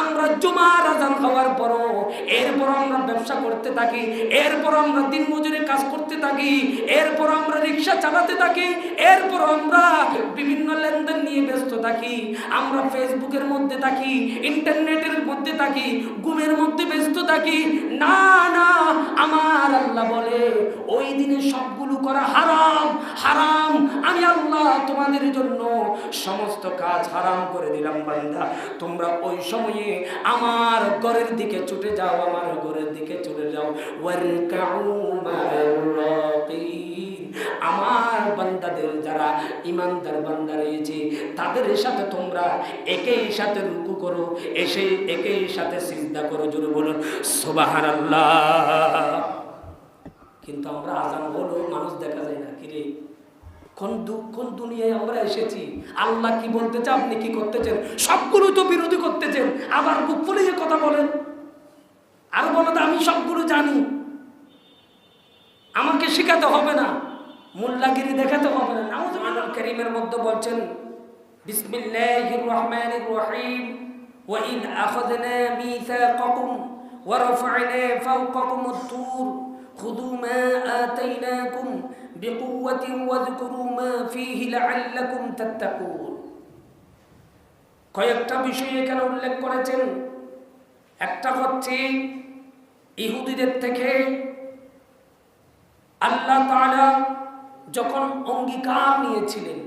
আমরা জুমার আজান হওয়ার পরও এরপর আমরা ব্যবসা করতে থাকি এরপর আমরা দিন মজুরি কাজ করতে থাকি এরপর আমরা রিক্সা চালাতে থাকি এরপর আমরা বিভিন্ন লেনদেন নিয়ে ব্যস্ত থাকি, আমরা ফেসবুকের মধ্যে থাকি ইন্টারনেটের মধ্যে থাকি, ঘুমের মধ্যে ব্যস্ত থাকি না না, আমার আল্লাহ বলে, ওই দিনে সবগুলো করা হারাম হারাম। আমি আল্লাহ তোমাদের জন্য সমস্ত কাজ হারাম করে দিলাম, বান্দা। তোমরা ওই সময়ে আমার ঘরের দিকে ছুটে যাও, আমার ঘরের দিকে চলে যাও। ওয়ারকাউ মা'আর রাকিন। আমার বান্দাদের যারা ইমানদার বান্দা রয়েছে, তাদের সাথে তোমরা একই সাথে রুকু করো, এসে একই সাথে চিন্তা করো, জোরে বলুন, সুবহানাল্লাহ। কিন্তু আমরা আজান হলো, মানুষ দেখা যায় না, কিরে? কোন কোন দুনিয়ায় আমরা এসেছি? আল্লাহ কি বলতেছে, আপনি কি করতেছেন? সবগুলো তো বিরোধী করতেছেন, আবার বুক ফুলিয়ে কথা বলেন। আর বলো তো, আমি সবগুলো জানি। আমাকে শেখাতে হবে না। মোল্লাগিরি দেখাতে হবে না নাউজ আনাল করিমের মধ্যে বলছেন বিসমিল্লাহির রহমানির রহিম وإذ أخذنا ميثاقكم ورفعنا فوقكم الطور خذوا ما آتيناكم بقوة واذكروا ما فيه لعلكم تتقون কয়েকটা বিষয় এখানে উল্লেখ করেছেন একটা হচ্ছে ইহুদিদের থেকে আল্লাহ তাআলা যখন অঙ্গীকার নিয়েছিলেন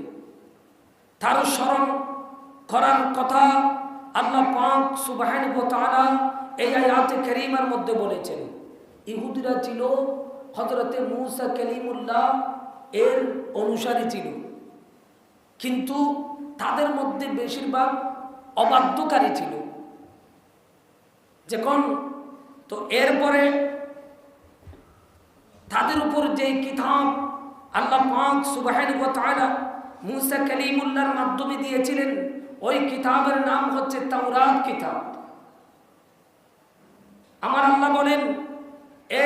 তার স্মরণ করার কথা আল্লাহ পাক সুবহানাহু ওয়া তাআলা এই আয়াতে কারীমার মধ্যে বলেছেন, ইহুদিরা ছিল হযরতে মুসা কালিমুল্লাহ এর অনুসারী ছিল। কিন্তু তাদের মধ্যে বেশিরভাগ অবাধ্যকারী ছিল। যখন তো এরপরে তাদের উপর যে কিতাব আল্লাহ পাক সুবহানাহু ওয়া তাআলা মুসা কালিমুল্লাহর মাধ্যমে দিয়েছিলেন, ওই কিতাবের নাম হচ্ছে তাওরাত কিতাব। আমার আল্লাহ বলেন,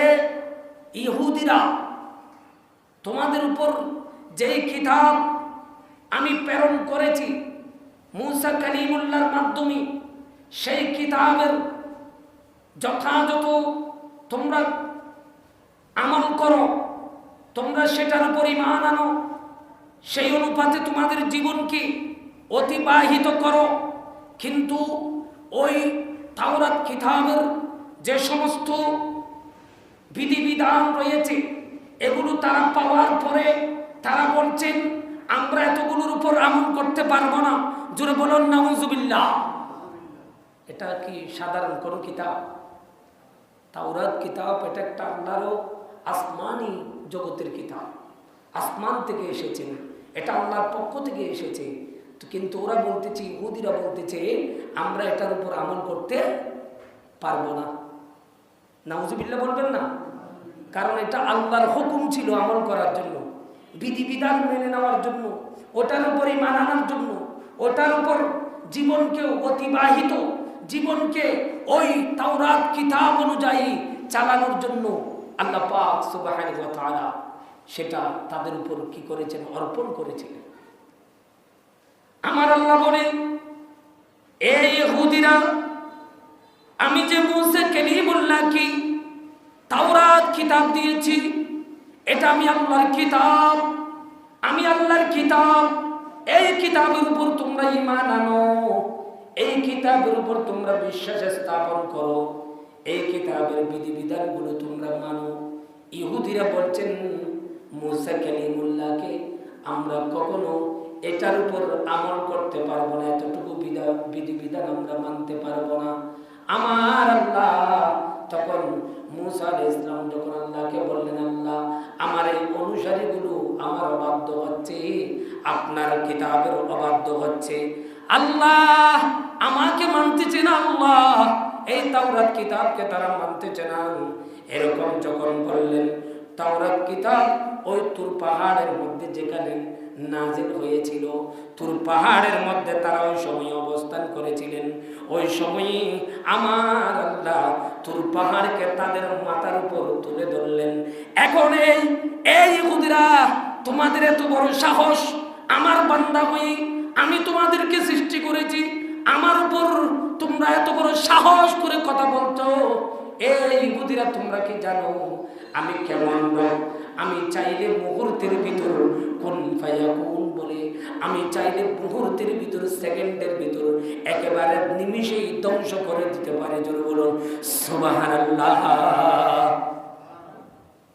এ ইহুদিরা, তোমাদের উপর যেই কিতাব আমি প্রেরণ করেছি মুসা কালিমুল্লাহর মাধ্যমে, সেই কিতাবের যথাযথ তোমরা আমল করো। তোমরা সেটার উপর ইমান আনো। সেই অনুপাতে তোমাদের জীবনকে অতিবাহিত করো। কিন্তু ওই তাওরাত কিতাবের যে সমস্ত বিধিবিধান রয়েছে, এগুলো তারা পাওয়ার পরে তারা বলছেন, আমরা এতগুলোর উপর আমল করতে পারব না। জোরে বলুন, নাউজুবিল্লাহ। এটা কি সাধারণ কোনো কিতাব? তাওরাত কিতাব, এটা একটা আল্লাহরও আসমানি জগতের কিতাব। আসমান থেকে এসেছেন এটা আল্লাহর পক্ষ থেকে এসেছে। কিন্তু ওরা বলতেছে, ইহুদিরা বলতেছে, আমরা এটার উপর আমল করতে পারব না। নাউজুবিল্লাহ বলবেন না? কারণ এটা আল্লাহর হুকুম ছিল আমল করার জন্য, বিধিবিধান মেনে নেওয়ার জন্য, ওটার উপরই মানানোর জন্য, ওটার উপর জীবনকে অতিবাহিত, জীবনকে ওই তাওরাত কিতাব অনুযায়ী চালানোর জন্য আল্লাহ পাক ওয়া তাআলা সেটা তাদের উপর কি করেছেন? অর্পণ করেছিলেন। আমার আল্লাহ বলে এই আমি যে মুসা কালিমুল্লাহকে তাওরাত কিতাব দিয়েছি, এটা আমি আল্লাহর কিতাব, আমি আল্লাহর কিতাব, এই কিতাবের উপর তোমরা ঈমান আনো, এই কিতাবের উপর তোমরা বিশ্বাস স্থাপন করো। এই কিতাবের বিধিবিধানগুলো তোমরা মানো। ইহুদিরা বলছেন, মুসা কালিমুল্লাহকে আমরা কখনো এটার উপর আমল করতে পারব না, এতটুকু বিধা, বিধিবিধান আমরা মানতে পারব না। আমার আল্লাহ তখন মুসা ইসলাম যখন আল্লাহকে বললেন, আল্লাহ, আমার এই অনুসারীগুলো আমার অবাধ্য হচ্ছে, আপনার কিতাবের অবাধ্য হচ্ছে। আল্লাহ, আমাকে মানতেছে না আল্লাহ এই তাওরাত কিতাবকে তারা মানতেছে না এরকম যখন বললেন, তাওরাত কিতাব ওই তুর পাহাড়ের মধ্যে যেখানে নাজিল হয়েছিল, তুর পাহাড়ের মধ্যে তারা ওই সময় অবস্থান করেছিলেন। ওই সময়ে আমার আল্লাহ তুর পাহাড়কে তাদের মাথার উপর তুলে ধরলেন। এখন এই এই ইহুদিরা, তোমাদের এত বড় সাহস? আমার বান্দা হয়ে আমি তোমাদেরকে সৃষ্টি করেছি। আমার উপর তোমরা এত বড় সাহস করে কথা বলছো? এই বুদিরা তোমরা কি জানো? আমি কেমন লোক? আমি চাইলে মুহূর্তের ভিতর কোন কোন বলে, আমি চাইলে মুহূর্তের ভিতর সেকেন্ডের ভিতর একেবারে নিমিষেই ধ্বংস করে দিতে পারে। জোর বলুন, সুবহানাল্লাহ।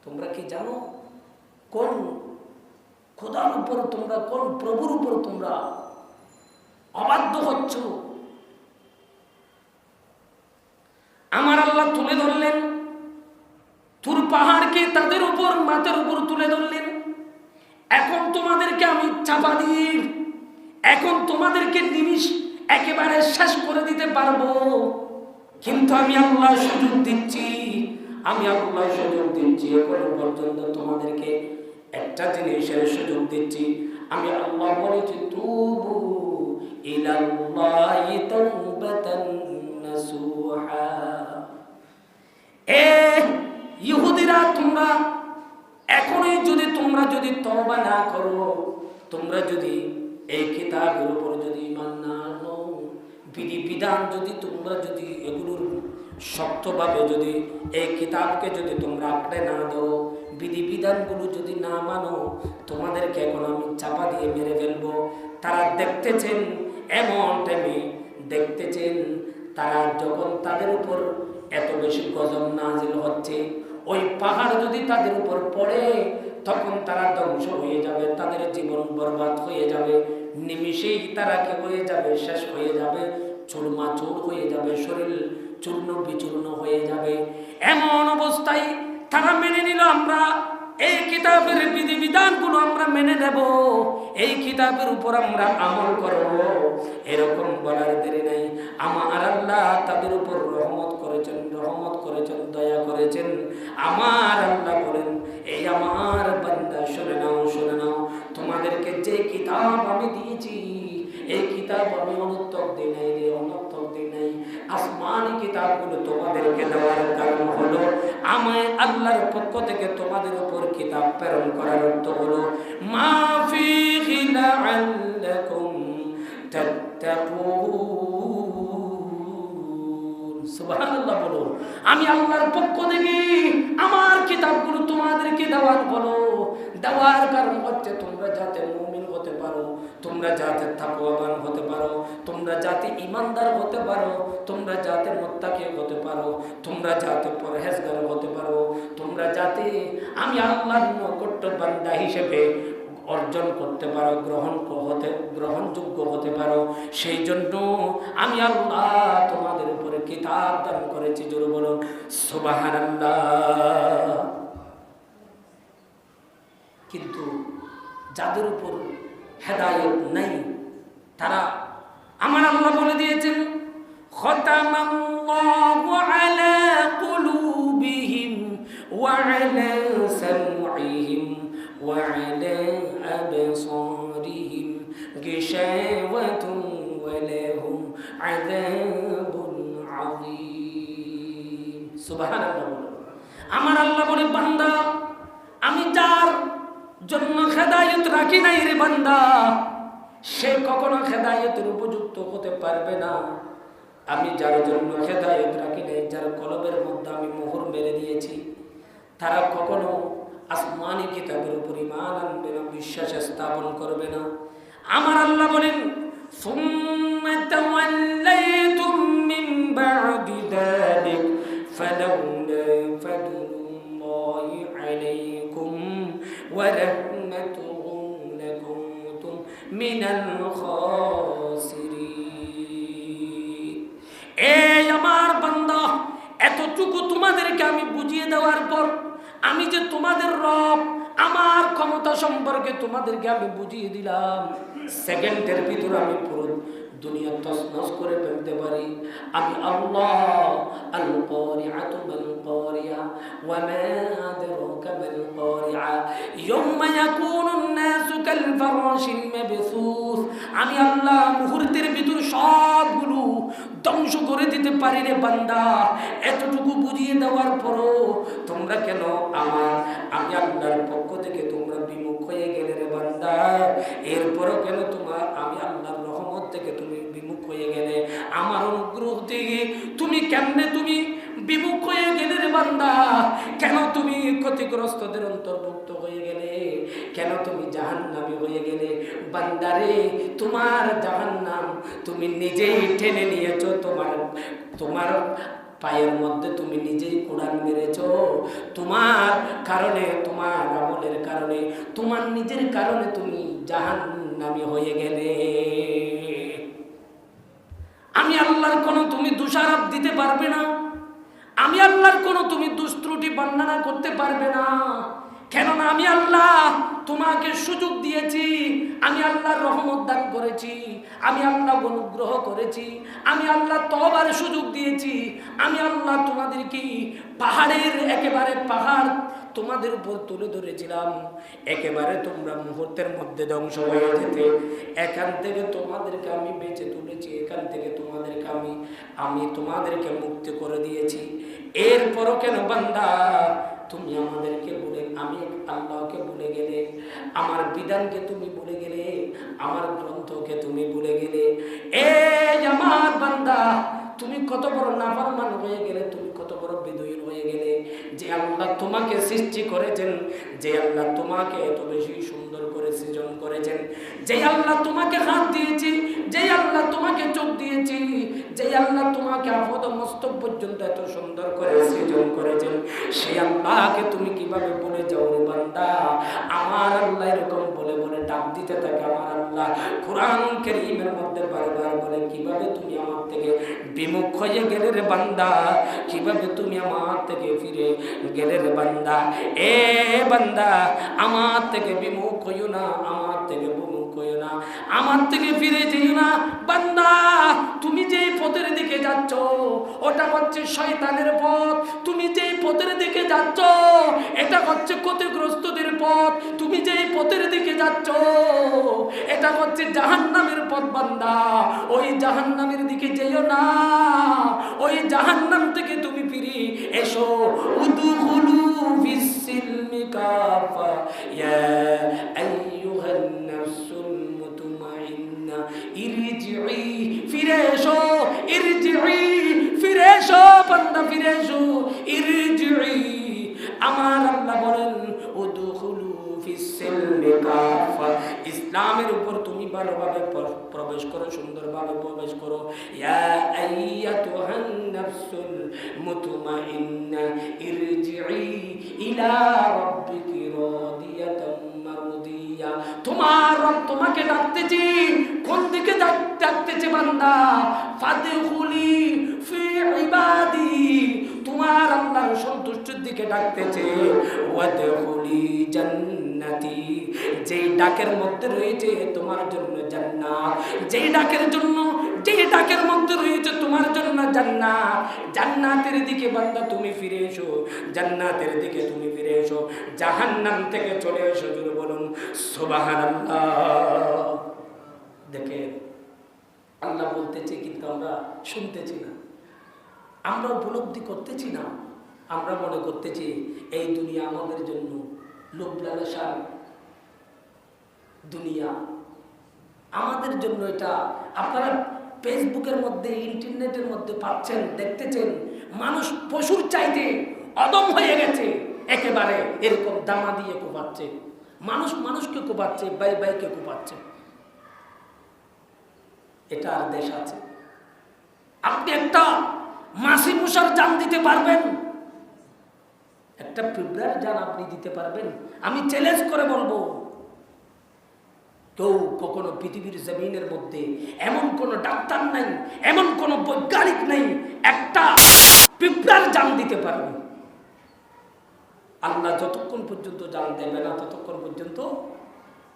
তোমরা কি জানো? কোন খোদার উপর তোমরা, কোন প্রভুর উপর তোমরা অবাধ্য হচ্ছ আমার আল্লাহ তুলে ধরলেন। তুর পাহাড়কে তাদের উপর, মাথার উপর তুলে ধরলেন। এখন তোমাদেরকে আমি চাপা দিই এখন তোমাদেরকে নিমিষ একেবারে শেষ করে দিতে পারব। কিন্তু আমি আল্লাহ সুযোগ দিচ্ছি, আমি আল্লাহ সুযোগ দিচ্ছি। এখন পর্যন্ত তোমাদেরকে একটা জিনিসের সুযোগ দিচ্ছি। আমি আল্লাহ বলেছি, তুবু ইলাল্লাহি তাওবাতান নাসুহা। ইহুদিরা তোমরা, এখনই যদি তোমরা যদি তওবা না করো, তোমরা যদি এই কিতাবের উপর যদি ইমান না আনো বিধি বিধান যদি তোমরা যদি এগুলোর শক্তভাবে যদি এই কিতাবকে যদি তোমরা আঁকড়ে না দাও বিধি বিধানগুলো যদি না মানো, তোমাদেরকে এখন আমি চাপা দিয়ে মেরে ফেলব। তারা দেখতেছেন, এমন টাইমে দেখতেছেন, তারা যখন তাদের উপর এত বেশি গজব নাজিল হচ্ছে। ওই পাহাড় যদি তাদের উপর পড়ে, তখন তারা ধ্বংস হয়ে যাবে, তাদের জীবন বরবাদ হয়ে যাবে। নিমিষেই তারা কি হয়ে যাবে? শেষ হয়ে যাবে চুরমা চুর হয়ে যাবে, শরীর চূর্ণ বিচূর্ণ হয়ে যাবে। এমন অবস্থায় তারা মেনে নিল আমরা। এই কিতাবের বিধিবিধানগুলো আমরা মেনে নেব। এই কিতাবের উপর আমরা আমল করব। এরকম বলার দেরি নাই। আমার আল্লাহ তাদের উপর রহমত করেছেন রহমত করেছেন, দয়া করেছেন। আমার আল্লাহ বলেন, এই আমার বান্দা, শুনে নাও শুনে নাও। তোমাদেরকে যে কিতাব আমি দিয়েছি, এই কিতাব আমি অনর্থক দিই নাই রে অনর্থক দিই নাই। আসমানি কিতাবগুলো তোমাদেরকে দেওয়ার কারণ হলো, আমায় আল্লাহর পক্ষ থেকে তোমাদের উপর কিতাব প্রেরণ করার অর্থ হলো আমি আল্লাহর পক্ষ থেকে আমার কিতাবগুলো তোমাদেরকে দেওয়ার বলো। দেওয়ার কারণ হচ্ছে তোমরা যাতে মুমিন হতে পারো, তোমরা যাতে তাকওয়াবান হতে পারো, তোমরা যাতে ইমানদার হতে পারো, তোমরা যাতে মোত্তাকি হতে পারো, তোমরা যাতে পরহেজগার হতে পারো, তোমরা যাতে আমি আল্লাহর নৈকট্য বান্দা হিসেবে অর্জন করতে পারো, গ্রহণ হতে, গ্রহণযোগ্য হতে পারো। সেই জন্য আমি আল্লাহ তোমাদের উপরে কিতাব দান করেছি। জোর বলুন, সুবহানাল্লাহ। কিন্তু যাদের উপর হেদায়ত নাই, তারা আমার আল্লাহ বলে দিয়েছেন আমার আল্লাহ বলে, বান্দা, আমি যার জন্য খেদায়ত রাখি নাই রে বান্দা সে কখনো খেদায়তের উপযুক্ত হতে পারবে না আমি যার জন্য খেদায়ত রাখি নাই যার কলবের মধ্যে আমি মোহর মেরে দিয়েছি তারা কখনো আসমানি কিতাবের উপর ইমান আনবে না বিশ্বাস স্থাপন করবে না আমার আল্লাহ বলেন ثم توليتم من بعد ذلك فلولا ورحمته لكنتم من الخاسرين এই আমার বান্দা এতটুকু তোমাদেরকে আমি বুঝিয়ে দেওয়ার পর আমি যে তোমাদের রব আমার ক্ষমতা সম্পর্কে তোমাদেরকে আমি বুঝিয়ে দিলাম সেকেন্ডের ভিতরে আমি পুরো দুনিয়া তসনস করে ফেলতে পারি আমি আল্লাহ আল قارعة ما القارعة وما أدراك ما القارعة يوم يكون الناس كالفراش المبثوث আমি আল্লাহ মুহূর্তের ভিতর সবগুলো ধ্বংস করে দিতে পারি রে বান্দা এতটুকু বুঝিয়ে দেওয়ার পরও তোমরা কেন আমার আমি আল্লাহর পক্ষ থেকে তোমরা বিমুখ হয়ে গেলে রে বান্দা এরপরও কেন তোমার আমি আল্লাহর রহমত থেকে তুমি হয়ে গেলে আমার অনুগ্রহ থেকে তুমি কেমনে তুমি বিমুখ হয়ে গেলে রে বান্দা? কেন তুমি ক্ষতিগ্রস্তদের অন্তর্ভুক্ত হয়ে গেলে? কেন তুমি জাহান্নামী হয়ে গেলে? বান্দারে তোমার জাহান্নাম তুমি নিজেই টেনে নিয়েছো। তোমার তোমার পায়ের মধ্যে তুমি নিজেই কোরআন মেরেছ। তোমার কারণে, তোমার আমলের কারণে, তোমার নিজের কারণে তুমি জাহান্নামী হয়ে গেলে। আমি আল্লাহর কোনো তুমি দোষারোপ দিতে পারবে না। আমি আল্লাহর কোনো তুমি দুষ্ত্রুটি বর্ণনা করতে পারবে না। কেননা আমি আল্লাহ তোমাকে সুযোগ দিয়েছি, আমি আল্লাহর রহমত দান করেছি, আমি আল্লাহ অনুগ্রহ করেছি, আমি আল্লাহ তবার সুযোগ দিয়েছি, আমি আল্লাহ তোমাদেরকে পাহাড়ের একেবারে পাহাড় তোমাদের উপর তুলে ধরেছিলাম। একেবারে তোমরা মুহূর্তের মধ্যে ধ্বংস হয়ে যেতে। এখান থেকে তোমাদেরকে আমি বেঁচে তুলেছি, এখান থেকে তোমাদেরকে আমি আমি তোমাদেরকে মুক্তি করে দিয়েছি। এরপরও কেন বান্দা? তুমি আমাদেরকে বলে, আমি আল্লাহকে বলে গেলে, আমার বিধানকে তুমি বলে গেলে, আমার গ্রন্থকে তুমি বলে গেলে। এ আমার বান্দা, তুমি কত বড় নাফরমান হয়ে গেলে, তুমি কত বড় বিদয়ী হয়ে গেলে যে আল্লাহ তোমাকে সৃষ্টি করেছেন, যে আল্লাহ তোমাকে এত বেশি সুন্দর করে সৃজন করেছেন, যে আল্লাহ তোমাকে হাত দিয়েছি, যে আল্লাহ তোমাকে চোখ দিয়েছি, যে আল্লাহ তোমাকে আপদ মস্তক পর্যন্ত এত সুন্দর করে সৃজন করেছেন সেই আল্লাহকে তুমি কীভাবে বলে যাও বান্দা? আমার আল্লাহ এরকম বলে বলে ডাক দিতে থাকে আমার আল্লাহ। কোরআন করিমের মধ্যে বারবার বলে, কীভাবে তুমি আমার থেকে বিমুখ হয়ে গেলে রে বান্দা? কীভাবে তুমি আমার থেকে ফিরে গেলে রে বান্দা? এ বান্দা, আমার থেকে বিমুখ হইও না, আমার থেকে বিমুখ হইও না, আমার থেকে ফিরে যেও না। বান্দা, তুমি যেই পথের দিকে যাচ্ছ, ওটা হচ্ছে শয়তানের পথ। তুমি যেই পথের দিকে যাচ্ছ, এটা হচ্ছে ক্ষতিগ্রস্তদের পথ। তুমি যেই পথের দিকে যাচ্ছ, এটা হচ্ছে জাহান্নামের পথ বান্দা। ওই জাহান্নামের দিকে যেও না, ওই জাহান্নাম থেকে তুমি ফিরে এসো। উদুখুলু ফিসসিলমি কাফা ইয়া আইয়ুহান নাফসুল মুতমাইন্না ইরজিই ফিরে এসো ইরজিই ফিরে এসো বান্দা ফিরে এসো ইরজিই আমার আল্লাহ বলেন উদুখুলু ফিসসিলমি কাফা ইসলামের উপর তুমি ভালোভাবে প্রবেশ করো, সুন্দরভাবে প্রবেশ করো। তোমার তোমাকে ডাকতেছি, কোন দিকে ডাকতেছে বান্দা? তোমার আল্লাহর সন্তুষ্টির দিকে ডাকতেছে, ওয়াদখুলি জান্নাতি যেই ডাকের মধ্যে রয়েছে তোমার জন্য জান্নাত। যেই ডাকের জন্য, যেই ডাকের মধ্যে রয়েছে তোমার জন্য জান্নাত। জান্নাতের দিকে বান্দা, তুমি ফিরে এসো। জান্নাতের দিকে তুমি ফিরে এসো। জাহান্নাম থেকে চলে এসো জুড়ে বলুন, সুবহানাল্লাহ। দেখে আল্লাহ বলতেছে, কিন্তু আমরা শুনতেছি না। আমরা উপলব্ধি করতেছি না। আমরা মনে করতেছি, এই দুনিয়া আমাদের জন্য লোভ লালসার দুনিয়া। আমাদের জন্য এটা। আপনারা ফেসবুকের মধ্যে, ইন্টারনেটের মধ্যে পাচ্ছেন, দেখতেছেন, মানুষ পশুর চাইতে অদম হয়ে গেছে। একেবারে এরকম দামা দিয়ে কোপাচ্ছে। মানুষ মানুষকে কোপাচ্ছে, বাই বাইকে কোপাচ্ছে। এটা আর দেশ আছে। আপনি একটা মাসি মুসার জান দিতে পারবেন? একটা পিঁপড়ার যান আপনি দিতে পারবেন। আমি চ্যালেঞ্জ করে বলব, কেউ কখনো পৃথিবীর জমিনের মধ্যে এমন কোনো ডাক্তার নাই, এমন কোনো বৈজ্ঞানিক নাই, একটা পিঁপড়ার জান দিতে পারবে। আল্লাহ যতক্ষণ পর্যন্ত জান দেবে না, ততক্ষণ পর্যন্ত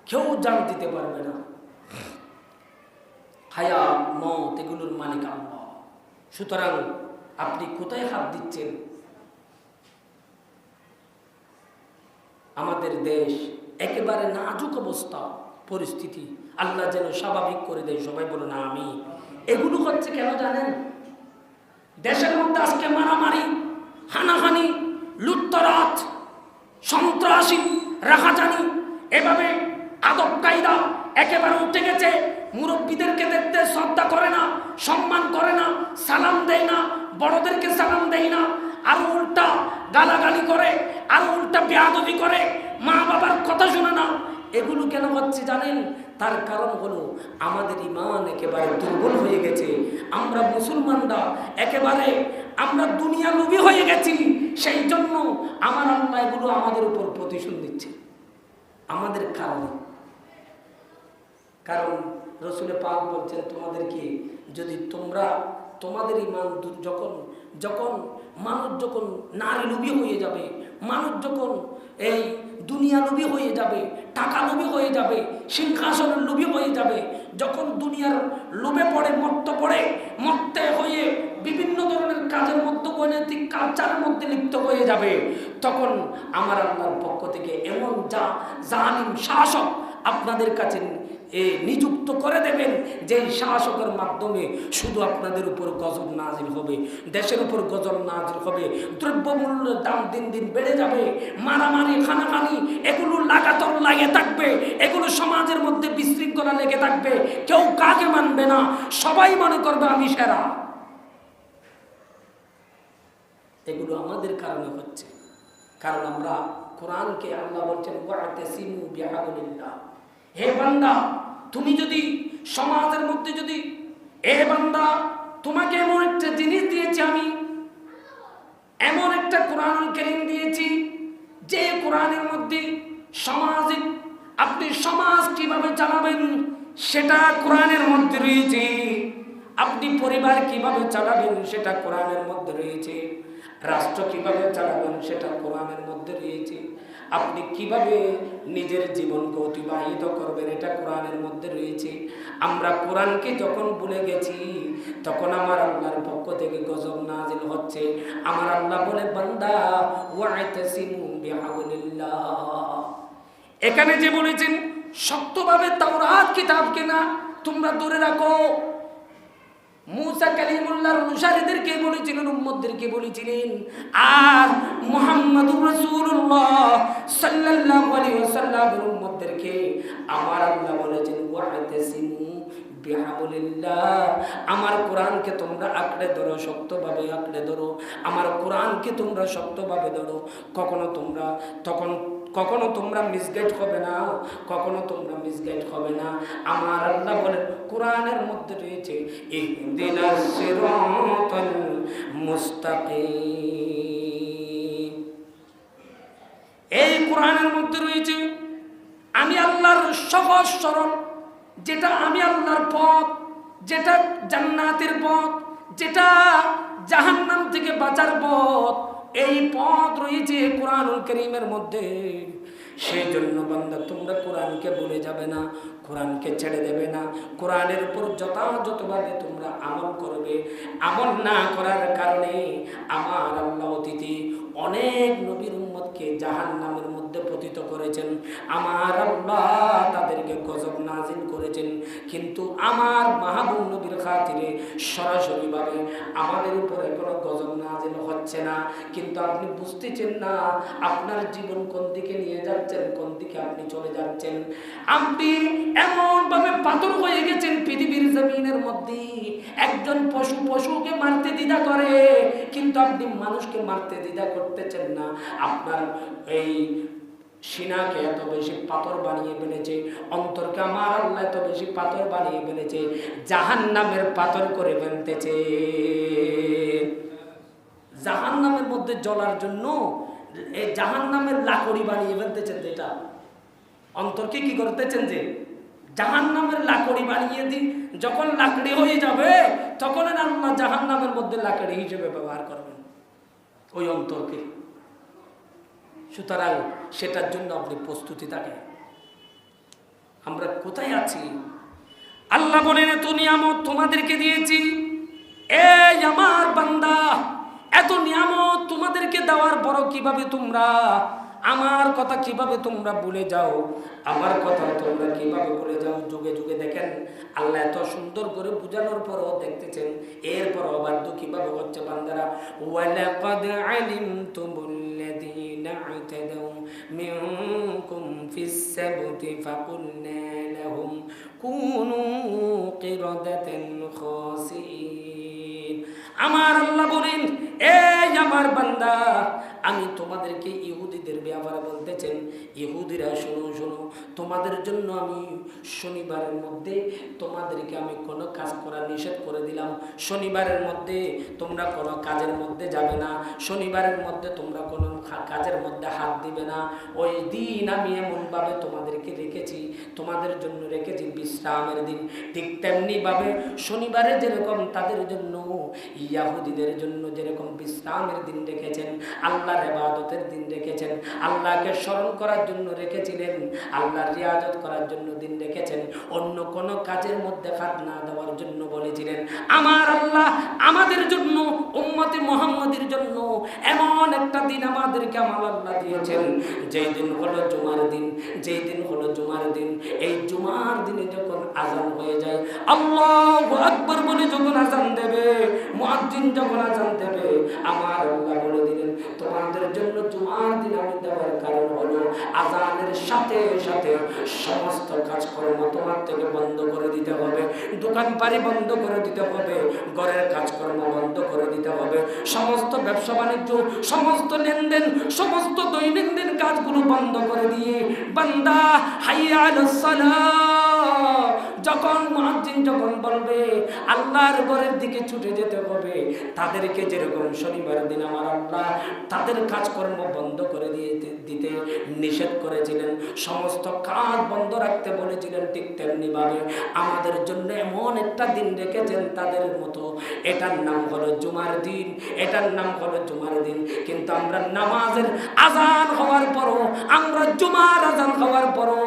কেউ জান দিতে পারবে না। হায়া মত, এগুলোর মালিক আল্লাহ। সুতরাং আপনি কোথায় হাত দিচ্ছেন? আমাদের দেশ একেবারে নাজুক অবস্থা, পরিস্থিতি। আল্লাহ যেন স্বাভাবিক করে দেয়, সবাই বলো না আমি এগুলো হচ্ছে কেন জানেন? দেশের মধ্যে আজকে মারামারি, হানাহানি, লুটতরাজ, সন্ত্রাসী রাখাজানি এভাবে আদব কায়দা একেবারে উঠে গেছে। মুরব্বীদেরকে দেখতে শ্রদ্ধা করে না, সম্মান করে না, সালাম দেয় না, বড়দেরকে সালাম দেয় না। আর উল্টা গালাগালি করে, আর উল্টা বেয়াদবি করে, মা বাবার কথা শুনে না। এগুলো কেন হচ্ছে জানেন? তার কারণ হলো আমাদের ইমান একেবারে দুর্বল হয়ে গেছে। আমরা মুসলমানরা একেবারে আমরা দুনিয়া লোভী হয়ে গেছি। সেই জন্য আমার আল্লাহ এগুলো আমাদের উপর প্রতিশোধ দিচ্ছে আমাদের কারণে। কারণ রসুলে পাক বলছেন, তোমাদেরকে যদি তোমরা, তোমাদের ইমান যখন যখন মানুষ যখন নারী লোভী হয়ে যাবে, মানুষ যখন এই দুনিয়া লোভী হয়ে যাবে, টাকা লোভী হয়ে যাবে সিংহাসনের লোভী হয়ে যাবে, যখন দুনিয়ার লোভে পড়ে, মত্ত পড়ে, মত্তে হয়ে বিভিন্ন ধরনের কাজের মধ্যে, অনৈতিক কালচারের মধ্যে লিপ্ত হয়ে যাবে, তখন আমার আল্লাহর পক্ষ থেকে এমন যা জালিম শাসক আপনাদের কাছে নিযুক্ত করে দেবেন যে শাসকের মাধ্যমে শুধু আপনাদের উপর গজব নাজিল হবে, দেশের উপর গজব নাজিল হবে, দ্রব্যমূল্যের দাম দিন দিন বেড়ে যাবে, মারামারি, খানাখানি, এগুলো লাগাতর লাগে থাকবে, এগুলো সমাজের মধ্যে বিশৃঙ্খলা লেগে থাকবে, কেউ কাকে মানবে না? সবাই মনে করবে আমি সেরা। এগুলো আমাদের কারণে হচ্ছে। কারণ আমরা কোরআনকে আল্লাহ বলছেন হে বান্দা, তুমি যদি সমাজের মধ্যে যদি এ বান্দা, তোমাকে এমন একটা জিনিস দিয়েছি আমি, এমন একটা কোরআন কেরিম দিয়েছি, যে কোরআনের মধ্যে সামাজিক আপনি সমাজ কীভাবে চালাবেন, সেটা কোরআনের মধ্যে রয়েছে। আপনি পরিবার কীভাবে চালাবেন, সেটা কোরআনের মধ্যে রয়েছে। রাষ্ট্র কীভাবে চালাবেন, সেটা কোরআনের মধ্যে রয়েছে। আপনি কীভাবে নিজের জীবনকে অতিবাহিত করবেন? এটা কোরআনের মধ্যে রয়েছে। আমরা কোরআনকে যখন ভুলে গেছি, তখন আমার আল্লাহর পক্ষ থেকে গজব নাজিল হচ্ছে। আমার আল্লাহ বলে, বান্দা এখানে যে বলেছেন, শক্তভাবে তাওরাত কিতাবকে না, তোমরা দূরে রাখো। মুসা কালিমুল্লাহর অনুসারীদেরকে বলেছিলেন, উম্মতদেরকে বলেছিলেন, আর মুহাম্মাদুর রাসূলুল্লাহ সাল্লাল্লাহু আলাইহি ওয়াসাল্লামের উম্মতদেরকে আমার আল্লাহ বলেছেন ওয়াতাসিমু বিহাবলিল্লাহ আমার কোরআনকে তোমরা আঁকড়ে ধরো, শক্তভাবে আঁকড়ে ধরো, আমার কোরআনকে তোমরা শক্তভাবে ধরো। কখনো তোমরা তখন কখনো তোমরা মিসগাইড হবে না, কখনো তোমরা মিসগাইড হবে না। আমার আল্লাহ বলেন কোরআনের মধ্যে রয়েছে এই কোরআনের মধ্যে রয়েছে, আমি আল্লাহর সহজ সরল যেটা আমি আল্লাহর পথ, যেটা জান্নাতের পথ, যেটা জাহান্নাম থেকে বাঁচার পথ এই পথ রয়েছে কোরআনুল করিমের মধ্যে। সেই জন্য বান্দা, তোমরা কোরআনকে ভুলে যাবে না, কোরআনকে ছেড়ে দেবে না। কোরআনের উপর যথাযথভাবে তোমরা আমল করবে। আমল না করার কারণে আমার আল্লাহ অতিথি অনেক নবীর উম্মতকে জাহান নামের মধ্যে পতিত করেছেন। আমার আল্লাহ তাদেরকে গজব নাজিল করেছেন। কিন্তু আমার মাহবুব নবীর খাতিরে সরাসরিভাবে আমাদের উপরে কোনো গজব নাজিল হচ্ছে না। কিন্তু আপনি বুঝতেছেন না, আপনার জীবন কোন দিকে নিয়ে যাচ্ছেন, কোন দিকে আপনি চলে যাচ্ছেন। আপনি এমন ভাবে পাথর হয়ে গেছেন পৃথিবীর জমিনের মধ্যে। একজন পশু পশুকে মারতে দ্বিধা করে, কিন্তু আপনি মানুষকে মারতে দ্বিধা করতেছেন না। আপনার এই সিনাকে এত বেশি পাথর বানিয়ে ফেলেছে, অন্তরকে আমার আল্লাহ এত বেশি পাথর বানিয়ে ফেলেছে জাহান নামের পাথর করে ফেলতেছে। জাহান নামের মধ্যে জ্বলার জন্য এই জাহান নামের লাকড়ি বানিয়ে ফেলতেছেন যেটা। অন্তরকে কি করতেছেন যে জাহান নামের লাকড়ি বানিয়ে দিন যখন লাকড়ি হয়ে যাবে তখন আল্লাহ জাহান নামের মধ্যে লাকড়ি হিসেবে ব্যবহার করবেন। ওই অন্তরকে। সুতরাং সেটার জন্য আপনি প্রস্তুতি থাকেন আমরা কোথায় আছি? আল্লাহ বলেন, এত নিয়ামত তোমাদেরকে দিয়েছি। এই আমার বান্দা, এত নিয়ামত তোমাদেরকে দেওয়ার পরও কীভাবে তোমরা, আমার কথা কীভাবে তোমরা ভুলে যাও? আমার কথা তোমরা কীভাবে ভুলে যাও? যুগে যুগে দেখেন, আল্লাহ এত সুন্দর করে বুঝানোর পরও দেখতেছেন। এরপর অবাধ্য কীভাবে হচ্ছে বান্দারা? ওয়ালাকাদ আলিমতুমুল্লাযীনা আতাদাউ মিনকুম ফিস সাবতি ফাকুলনা লাহুম কুনু কিরাদাতান খাসিন আমার আল্লাহ বলেন এই আমার বান্দা আমি তোমাদেরকে ইহুদিদের ব্যাপারে বলতেছেন, ইহুদিরা শোনো শোনো, তোমাদের জন্য আমি শনিবারের মধ্যে তোমাদেরকে আমি কোনো কাজ করা নিষেধ করে দিলাম। শনিবারের মধ্যে তোমরা কোনো কাজের মধ্যে যাবে না, শনিবারের মধ্যে তোমরা কোনো কাজের মধ্যে হাত দিবে না। ওই দিন আমি এমনভাবে তোমাদেরকে রেখেছি, তোমাদের জন্য রেখেছি বিশ্রামের দিন। ঠিক তেমনিভাবে শনিবারে যেরকম তাদের জন্য, ইয়াহুদিদের জন্য যেরকম বিশ্রামের দিন রেখেছেন আল্লাহর এবাদতের দিন রেখেছেন। আল্লাহকে স্মরণ করার জন্য রেখেছিলেন। আল্লাহর রিয়াজত করার জন্য দিন রেখেছেন। অন্য কোনো কাজের মধ্যে হাত না দেওয়ার জন্য বলেছিলেন, আমার আল্লাহ আমাদের জন্য, উম্মতি মোহাম্মদের জন্য এমন একটা দিন আমাদেরকে আমার আল্লাহ দিয়েছেন। যেই দিন হলো জুমার দিন, যেই দিন হলো জুমার দিন। এই জুমার দিনে যখন আজান হয়ে যায়, আল্লাহ আকবর বলে যখন আজান দেবে মুয়াজ্জিন যখন আজান দেবে, আমার আল্লাহ বলে দিলেন তোমাদের জন্য জুমার দিন আমি দেওয়ার কারণ হলো আজানের সাথে সাথে সমস্ত কাজকর্ম তোমার থেকে বন্ধ করে দিতে হবে। দোকান পারি বন্ধ করে দিতে হবে। ঘরের কাজকর্ম বন্ধ করে দিতে হবে। সমস্ত ব্যবসা বাণিজ্য, সমস্ত লেনদেন, সমস্ত দৈনন্দিন কাজগুলো বন্ধ করে দিয়ে বান্দা হাইয়া যখন মুয়াজ্জিন যখন বলবে, আল্লাহর ঘরের দিকে ছুটে যেতে হবে, তাদেরকে যেরকম শনিবার দিন আমার আল্লাহ তাদের কাজকর্ম বন্ধ করে দিয়ে দিতে নিষেধ করেছিলেন, সমস্ত কাজ বন্ধ রাখতে বলেছিলেন ঠিক তেমনি ভাবে আমাদের জন্য এমন একটা দিন রেখেছেন তাদের মতো। এটার নাম হলো জুমার দিন, এটার নাম হলো জুমার দিন। কিন্তু আমরা নামাজের আজান হওয়ার পরও, আমরা জুমার আজান হওয়ার পরও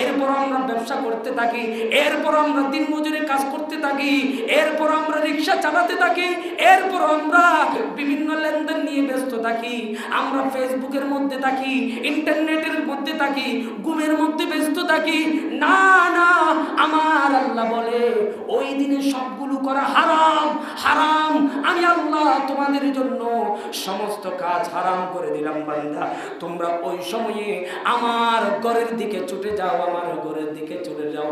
এরপর আমরা ব্যবসা করতে থাকি, এরপর আমরা দিন মজুরি কাজ করতে থাকি, এরপর আমরা রিক্সা চালাতে থাকি, এরপর আমরা বিভিন্ন লেনদেন নিয়ে ব্যস্ত থাকি, আমরা ফেসবুকের মধ্যে থাকি, ইন্টারনেটের মধ্যে থাকি, ঘুমের মধ্যে ব্যস্ত থাকি। না না, আমার আল্লাহ বলে, ওই দিনে সবগুলো করা হারাম হারাম। আমি আল্লাহ তোমাদের জন্য সমস্ত কাজ হারাম করে দিলাম, বান্দা। তোমরা ওই সময়ে আমার ঘরের দিকে ছুটে যাও, আমার ঘরের দিকে চলে যাও।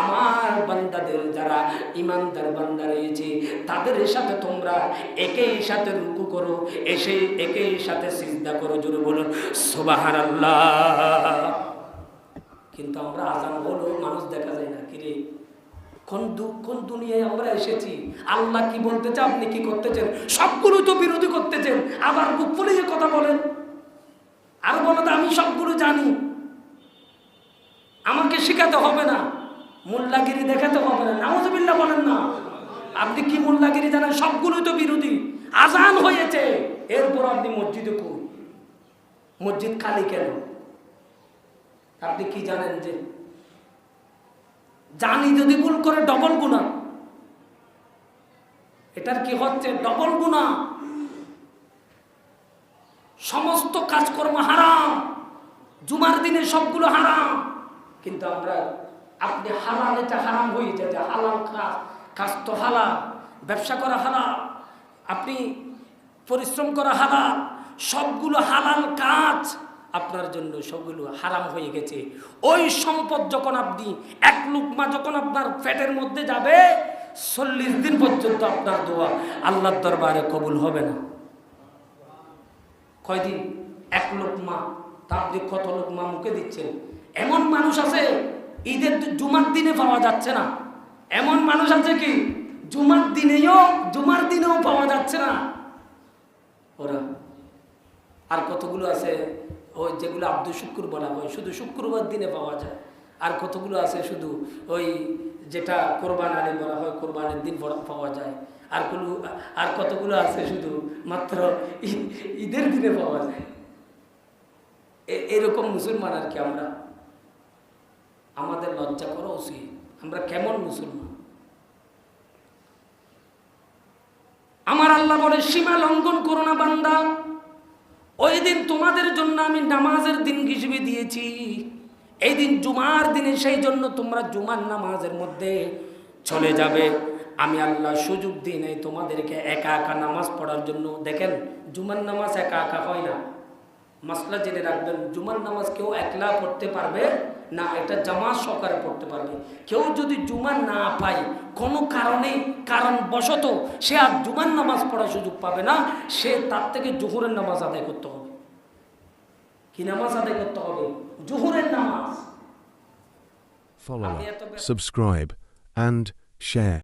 আমার বান্দাদের যারা ইমানদার বান্দা রয়েছে, তাদের সাথে তোমরা একই সাথে রুকু করো, এসে একই সাথে সিজদা করো, জোরে বলুন, সুবহানাল্লাহ। কিন্তু আমরা আজান হলো, মানুষ দেখা যায় না, কিরে? কোন কোন দুনিয়ায় আমরা এসেছি? আল্লাহ কি বলতেছে, আপনি কি করতেছেন? সবগুলো তো বিরোধী করতেছেন। আবার বুক ফুলিয়ে কথা বলেন। আর বলো তো, আমি সবগুলো জানি। আমাকে শেখাতে হবে না। মোল্লাগিরি দেখাতে হবে না। নাউজুবিল্লাহ বলেন না। আপনি কি মোল্লাগিরি জানেন? সবগুলোই তো বিরোধী। আজান হয়েছে। এরপর আপনি মসজিদে কই? মসজিদ খালি কেন? আপনি কি জানেন যে জানি যদি ভুল করে ডবল গুণা এটার কি হচ্ছে? ডবল গুণা সমস্ত কাজকর্ম হারাম। জুমার দিনে সবগুলো হারাম। কিন্তু আমরা আপনি হালাল এটা হারাম হয়ে যায় যে হালাল কাজ কাজ তো হালাল, ব্যবসা করা হালাল, আপনি পরিশ্রম করা হালাল, সবগুলো হালাল কাজ আপনার জন্য সবগুলো হারাম হয়ে গেছে। ওই সম্পদ যখন আপনি, এক লুকমা যখন আপনার পেটের মধ্যে যাবে, চল্লিশ দিন পর্যন্ত আপনার দোয়া আল্লাহর দরবারে কবুল হবে না। কয়দিন? এক লোকমা তা আপনি কত লোকমা মুখে দিচ্ছেন। এমন মানুষ আছে, ঈদের জুমার দিনে পাওয়া যাচ্ছে না। এমন মানুষ আছে কি, জুমার দিনেও জুমার দিনেও পাওয়া যাচ্ছে না। ওরা, আর কতগুলো আছে, ওই যেগুলো আব্দুল শুক্র বলা হয়, শুধু শুক্রবার দিনে পাওয়া যায়। আর কতগুলো আছে শুধু ওই যেটা কোরবান আলী বলা হয়, কোরবানের দিন পাওয়া যায়। আর কোনো আর কতগুলো আছে শুধু মাত্র ঈদের দিনে পাওয়া যায়। এরকম মুসলমান আর কি আমরা। আমাদের লজ্জা করা উচিত। আমরা কেমন মুসলমান? আমার আল্লাহ বলে, সীমা লঙ্ঘন করো না বান্দা। ওই দিন তোমাদের জন্য আমি নামাজের দিন হিসেবে দিয়েছি। এই দিন জুমার দিনে সেই জন্য তোমরা জুমার নামাজের মধ্যে চলে যাবে। আমি আল্লাহ সুযোগ দিই নাই তোমাদেরকে একা একা নামাজ পড়ার জন্য। দেখেন, জুমার নামাজ একা একা হয় না। মাসলা জেনে রাখবেন জুমার নামাজ কেউ একলা পড়তে পারবে না এটা জামাত সহকারে পড়তে পারবে। কেউ যদি জুমার না পায় কোনো কারণে কারণ বশত সে আর জুমার নামাজ পড়ার সুযোগ পাবে না সে তার থেকে জোহরের নামাজ আদায় করতে হবে। কি নামাজ আদায় করতে হবে? জোহরের নামাজ। Follow, subscribe, and share.